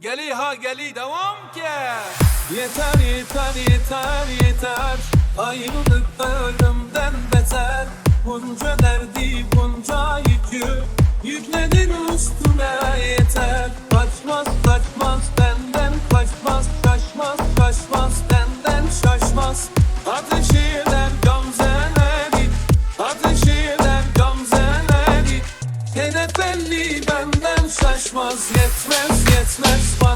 Geli ha geli devam ki. Yeter yeter yeter yeter. Ayrılık ölümden beter. Bunca derdi bunca yükü Yükledin üstüme yeter. Kaçmaz kaçmaz benden kaçmaz Kaçmaz kaçmaz benden şaşmaz Ateşiler gamzeleri Ateşiler gamzeleri Hedef belli benden şaşmaz Yetmez yetmez bana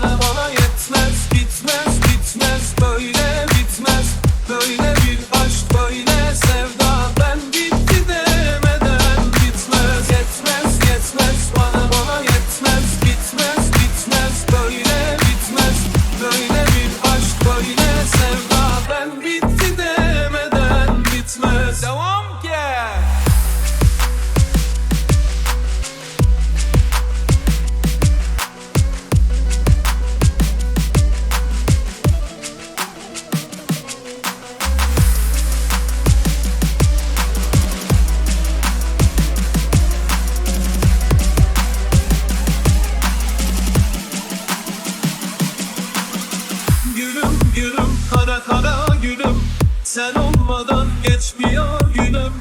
Gülüm kara kara gülüm. Sen olmadan geçmiyor günüm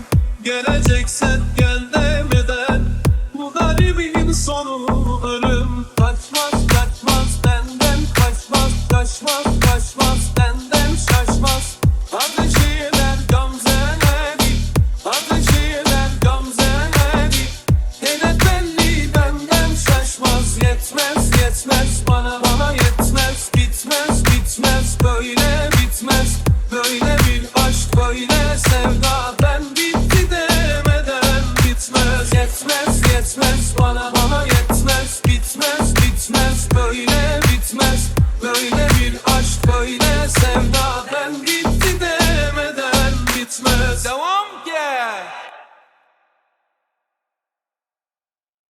Geleceksen gel restless, wanna